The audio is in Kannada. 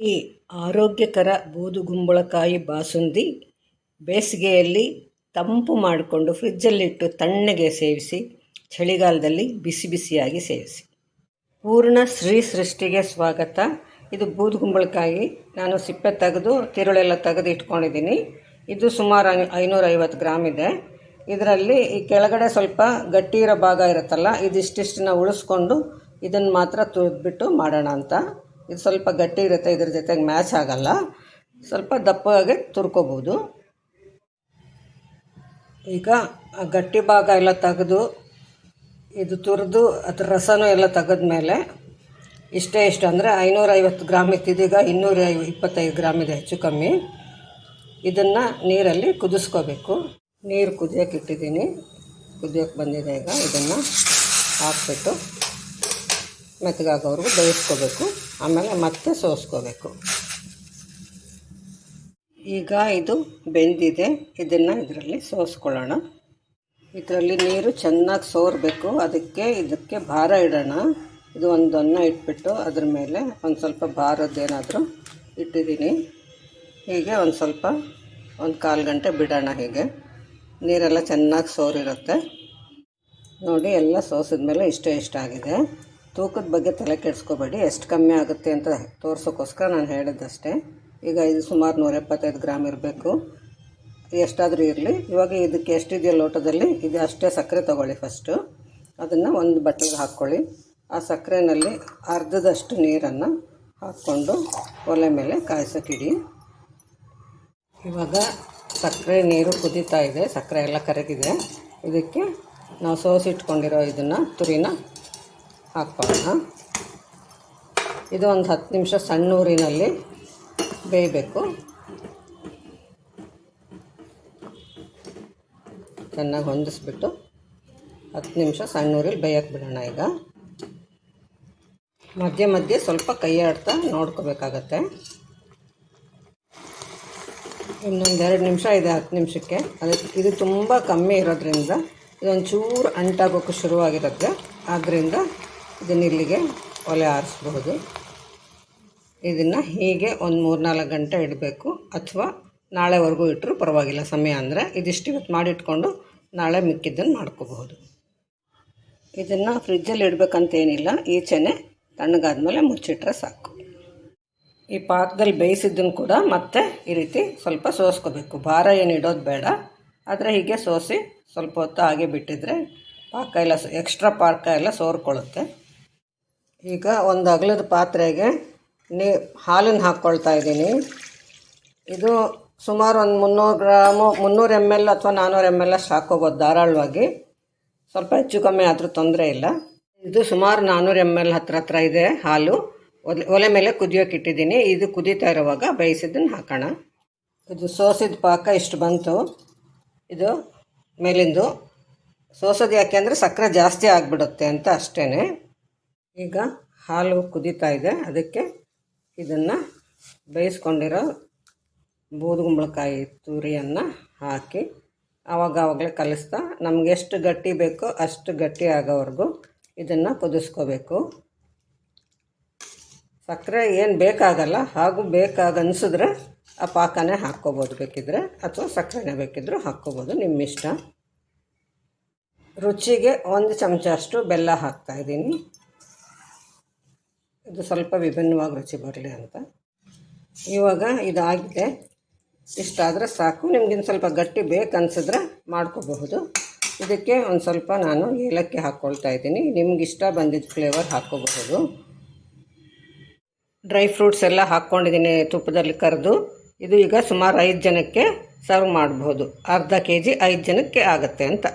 ಈ ಆರೋಗ್ಯಕರ ಬೂದುಗುಂಬಳಕಾಯಿ ಬಾಸುಂದಿ ಬೇಸಿಗೆಯಲ್ಲಿ ತಂಪು ಮಾಡಿಕೊಂಡು ಫ್ರಿಜ್ಜಲ್ಲಿಟ್ಟು ತಣ್ಣಗೆ ಸೇವಿಸಿ, ಚಳಿಗಾಲದಲ್ಲಿ ಬಿಸಿ ಬಿಸಿಯಾಗಿ ಸೇವಿಸಿ. ಪೂರ್ಣ ಶ್ರೀ ಸೃಷ್ಟಿಗೆ ಸ್ವಾಗತ. ಇದು ಬೂದುಗುಂಬಳಕಾಯಿ ನಾನು ಸಿಪ್ಪೆ ತೆಗೆದು, ತಿರುಳೆಲ್ಲ ತೆಗೆದು ಇಟ್ಕೊಂಡಿದ್ದೀನಿ. ಇದು ಸುಮಾರು ಐನೂರೈವತ್ತು ಗ್ರಾಮ್ ಇದೆ. ಇದರಲ್ಲಿ ಈ ಕೆಳಗಡೆ ಸ್ವಲ್ಪ ಗಟ್ಟಿ ಇರೋ ಭಾಗ ಇರುತ್ತಲ್ಲ, ಇದಿಷ್ಟಿಷ್ಟನ್ನ ಉಳಿಸ್ಕೊಂಡು ಇದನ್ನು ಮಾತ್ರ ತುರಿದ್ಬಿಟ್ಟು ಮಾಡೋಣ ಅಂತ. ಇದು ಸ್ವಲ್ಪ ಗಟ್ಟಿ ಇರುತ್ತೆ, ಇದ್ರ ಜೊತೆಗೆ ಮ್ಯಾಚ್ ಆಗಲ್ಲ. ಸ್ವಲ್ಪ ದಪ್ಪಗೆ ತುರ್ಕೋಬೋದು. ಈಗ ಆ ಗಟ್ಟಿ ಭಾಗ ಎಲ್ಲ ತೆಗೆದು, ಇದು ತುರಿದು ಅದ್ರ ರಸನೂ ಎಲ್ಲ ತೆಗೆದ್ಮೇಲೆ, ಇಷ್ಟೇ ಇಷ್ಟು ಅಂದರೆ ಐನೂರೈವತ್ತು ಗ್ರಾಮ್ ಇತ್ತಿದೀಗ ಇನ್ನೂರ ಇಪ್ಪತ್ತೈದು ಗ್ರಾಮ್ ಇದೆ, ಹೆಚ್ಚು ಕಮ್ಮಿ. ಇದನ್ನು ನೀರಲ್ಲಿ ಕುದಿಸ್ಕೋಬೇಕು. ನೀರು ಕುದಿಯೋಕೆ ಇಟ್ಟಿದ್ದೀನಿ. ಕುದಿಯೋಕೆ ಬಂದಿದೆ ಈಗ. ಇದನ್ನು ಹಾಕ್ಬಿಟ್ಟು ಮೆತ್ತಗಾಗೋವ್ರಿಗೂ ಬೇಯಿಸ್ಕೋಬೇಕು. ಆಮೇಲೆ ಮತ್ತೆ ಸೋಸ್ಕೋಬೇಕು. ಈಗ ಇದು ಬೆಂದಿದೆ. ಇದನ್ನು ಇದರಲ್ಲಿ ಸೋಸ್ಕೊಳ್ಳೋಣ. ಇದರಲ್ಲಿ ನೀರು ಚೆನ್ನಾಗಿ ಸೋರಬೇಕು. ಅದಕ್ಕೆ ಇದಕ್ಕೆ ಭಾರ ಇಡೋಣ. ಇದು ಒಂದು ಅನ್ನ ಇಟ್ಬಿಟ್ಟು ಅದ್ರ ಮೇಲೆ ಒಂದು ಸ್ವಲ್ಪ ಭಾರದ್ದೇನಾದರೂ ಇಟ್ಟಿದ್ದೀನಿ. ಹೀಗೆ ಒಂದು ಸ್ವಲ್ಪ, ಒಂದು ಕಾಲು ಗಂಟೆ ಬಿಡೋಣ ಹೀಗೆ. ನೀರೆಲ್ಲ ಚೆನ್ನಾಗಿ ಸೋರಿರುತ್ತೆ. ನೋಡಿ, ಎಲ್ಲ ಸೋಸಿದ್ಮೇಲೆ ಇಷ್ಟೇ ಇಷ್ಟ ಆಗಿದೆ. ತೂಕದ ಬಗ್ಗೆ ತಲೆ ಕೆಡಿಸ್ಕೋಬೇಡಿ. ಎಷ್ಟು ಕಮ್ಮಿ ಆಗುತ್ತೆ ಅಂತ ತೋರಿಸೋಕ್ಕೋಸ್ಕರ ನಾನು ಹೇಳಿದ್ದಷ್ಟೇ. ಈಗ ಇದು ಸುಮಾರು ನೂರ ಎಪ್ಪತ್ತೈದು ಗ್ರಾಮ್ ಇರಬೇಕು. ಎಷ್ಟಾದರೂ ಇರಲಿ. ಇವಾಗ ಇದಕ್ಕೆ ಎಷ್ಟಿದೆಯೋ ಲೋಟದಲ್ಲಿ ಇದು ಅಷ್ಟೇ ಸಕ್ಕರೆ ತೊಗೊಳ್ಳಿ ಫಸ್ಟು ಅದನ್ನು ಒಂದು ಬಟ್ಟಲಿಗೆ ಹಾಕ್ಕೊಳ್ಳಿ. ಆ ಸಕ್ಕರೆನಲ್ಲಿ ಅರ್ಧದಷ್ಟು ನೀರನ್ನು ಹಾಕ್ಕೊಂಡು ಒಲೆ ಮೇಲೆ ಕಾಯಿಸೋಕ್ಕಿಡಿ ಇವಾಗ ಸಕ್ಕರೆ ನೀರು ಕುದೀತಾ ಇದೆ. ಸಕ್ಕರೆ ಎಲ್ಲ ಕರಗಿದೆ. ಇದಕ್ಕೆ ನಾವು ಸೋಸಿಟ್ಕೊಂಡಿರೋ ಇದನ್ನು ತುರಿನ ಹಾಕ್ಕೊಳ್ಳೋಣ ಇದು ಒಂದು ಹತ್ತು ನಿಮಿಷ ಸಣ್ಣ ಊರಿನಲ್ಲಿ ಬೇಯಬೇಕು. ಚೆನ್ನಾಗಿ ಹೊಂದಿಸ್ಬಿಟ್ಟು ಹತ್ತು ನಿಮಿಷ ಸಣ್ಣ ಊರಲ್ಲಿ ಬೇಯಕ್ಕೆ ಬಿಡೋಣ ಈಗ. ಮಧ್ಯೆ ಮಧ್ಯೆ ಸ್ವಲ್ಪ ಕೈ ಆಡ್ತಾ ನೋಡ್ಕೋಬೇಕಾಗತ್ತೆ. ಇನ್ನೊಂದು ಎರಡು ನಿಮಿಷ ಇದೆ ಹತ್ತು ನಿಮಿಷಕ್ಕೆ. ಅದಕ್ಕೆ ಇದು ತುಂಬ ಕಮ್ಮಿ ಇರೋದ್ರಿಂದ ಇದೊಂಚೂರು ಅಂಟಾಗೋಕ್ಕೆ ಶುರುವಾಗಿರುತ್ತೆ. ಆದ್ದರಿಂದ ಇದನ್ನ ಇಲ್ಲಿಗೆ ಒಲೆ ಆರಿಸ್ಬಹುದು. ಇದನ್ನು ಹೀಗೆ ಒಂದು ಮೂರು ನಾಲ್ಕು ಗಂಟೆ ಇಡಬೇಕು. ಅಥವಾ ನಾಳೆವರೆಗೂ ಇಟ್ಟರು ಪರವಾಗಿಲ್ಲ, ಸಮಯ ಅಂದರೆ ಇದಿಷ್ಟು ಇವತ್ತು ಮಾಡಿಟ್ಕೊಂಡು ನಾಳೆ ಮಿಕ್ಕಿದ್ದನ್ನು ಮಾಡ್ಕೋಬಹುದು. ಇದನ್ನು ಫ್ರಿಜ್ಜಲ್ಲಿ ಇಡಬೇಕಂತೇನಿಲ್ಲ, ಈಚೆನೆ ತಣ್ಣಗಾದ್ಮೇಲೆ ಮುಚ್ಚಿಟ್ರೆ ಸಾಕು. ಈ ಪಾಕದಲ್ಲಿ ಬೇಯಿಸಿದ್ದನ್ನು ಕೂಡ ಮತ್ತೆ ಈ ರೀತಿ ಸ್ವಲ್ಪ ಸೋಸ್ಕೋಬೇಕು. ಭಾರ ಏನು ಇಡೋದು ಬೇಡ. ಆದರೆ ಹೀಗೆ ಸೋಸಿ ಸ್ವಲ್ಪ ಹೊತ್ತು ಹಾಗೆ ಬಿಟ್ಟಿದ್ರೆ ಪಾಕ ಎಲ್ಲ ಎಕ್ಸ್ಟ್ರಾ ಪಾಕ ಎಲ್ಲ ಸೋರ್ಕೊಳ್ಳುತ್ತೆ. ಈಗ ಒಂದು ಅಗಲದ ಪಾತ್ರೆಗೆ ನೀ, ಹಾಲನ್ನು ಹಾಕ್ಕೊಳ್ತಾ ಇದ್ದೀನಿ. ಇದು ಸುಮಾರು ಒಂದು ಮುನ್ನೂರು ಗ್ರಾಮು, ಮುನ್ನೂರು ಎಂ ಎಲ್ ಅಥವಾ ನಾನ್ನೂರು ಎಂ ಎಲ್ ಅಷ್ಟು ಹಾಕ್ಕೋಬೋದು ಧಾರಾಳವಾಗಿ. ಸ್ವಲ್ಪ ಹೆಚ್ಚು ಕಮ್ಮಿ ಆದರೂ ತೊಂದರೆ ಇಲ್ಲ. ಇದು ಸುಮಾರು ನಾನ್ನೂರು ಎಂ ಎಲ್ ಹತ್ರ ಹತ್ರ ಇದೆ ಹಾಲು. ಒಲೆ ಮೇಲೆ ಕುದಿಯೋಕೆ ಇಟ್ಟಿದ್ದೀನಿ. ಇದು ಕುದೀತಾ ಇರುವಾಗ ಬೇಯಿಸಿದ್ದನ್ನು ಹಾಕೋಣ. ಇದು ಸೋಸಿದ ಪಾಕ ಇಷ್ಟು ಬಂತು. ಇದು ಮೇಲಿಂದು. ಸೋಸೋದು ಯಾಕೆ ಅಂದರೆ ಸಕ್ಕರೆ ಜಾಸ್ತಿ ಆಗಿಬಿಡುತ್ತೆ ಅಂತ ಅಷ್ಟೇ ಈಗ ಹಾಲು ಕುದೀತಾ ಇದೆ. ಅದಕ್ಕೆ ಇದನ್ನು ಬೇಯಿಸ್ಕೊಂಡಿರೋ ಬೂದುಗುಂಬಳಕಾಯಿ ತುರಿಯನ್ನು ಹಾಕಿ ಆವಾಗ ಆವಾಗಲೇ ಕಲಿಸ್ತಾ, ನಮ್ಗೆ ಎಷ್ಟು ಗಟ್ಟಿ ಬೇಕೋ ಅಷ್ಟು ಗಟ್ಟಿ ಆಗೋವರೆಗೂ ಇದನ್ನು ಕುದಿಸ್ಕೋಬೇಕು. ಸಕ್ಕರೆ ಏನು ಬೇಕಾಗಲ್ಲ, ಹಾಗೂ ಬೇಕಾಗ ಅನಿಸಿದ್ರೆ ಆ ಪಾಕನೇ ಹಾಕ್ಕೋಬೋದು ಬೇಕಿದ್ರೆ, ಅಥವಾ ಸಕ್ಕರೆನೇ ಬೇಕಿದ್ದರೂ ಹಾಕ್ಕೋಬೋದು, ನಿಮ್ಮ ಇಷ್ಟ. ರುಚಿಗೆ ಒಂದು ಚಮಚ ಅಷ್ಟು ಬೆಲ್ಲ ಹಾಕ್ತಾಯಿದ್ದೀನಿ ಇದು ಸ್ವಲ್ಪ ವಿಭಿನ್ನವಾಗಿ ರುಚಿ ಬರಲಿ ಅಂತ. ಇವಾಗ ಇದಾಗಿದೆ. ಇಷ್ಟಾದರೆ ಸಾಕು. ನಿಮ್ಗಿನ್ನು ಸ್ವಲ್ಪ ಗಟ್ಟಿ ಬೇಕನ್ಸಿದ್ರೆ ಮಾಡ್ಕೋಬಹುದು. ಇದಕ್ಕೆ ಒಂದು ಸ್ವಲ್ಪ ನಾನು ಏಲಕ್ಕಿ ಹಾಕ್ಕೊಳ್ತಾ ಇದ್ದೀನಿ. ನಿಮ್ಗೆ ಇಷ್ಟ ಬಂದಿದ್ದ ಫ್ಲೇವರ್ ಹಾಕ್ಕೋಬಹುದು ಡ್ರೈ ಫ್ರೂಟ್ಸ್ ಎಲ್ಲ ಹಾಕ್ಕೊಂಡಿದ್ದೀನಿ ತುಪ್ಪದಲ್ಲಿ ಕರೆದು. ಇದು ಈಗ ಸುಮಾರು ಐದು ಜನಕ್ಕೆ ಸರ್ವ್ ಮಾಡಬಹುದು. ಅರ್ಧ ಕೆ ಜಿ ಐದು ಜನಕ್ಕೆ ಆಗುತ್ತೆ ಅಂತ.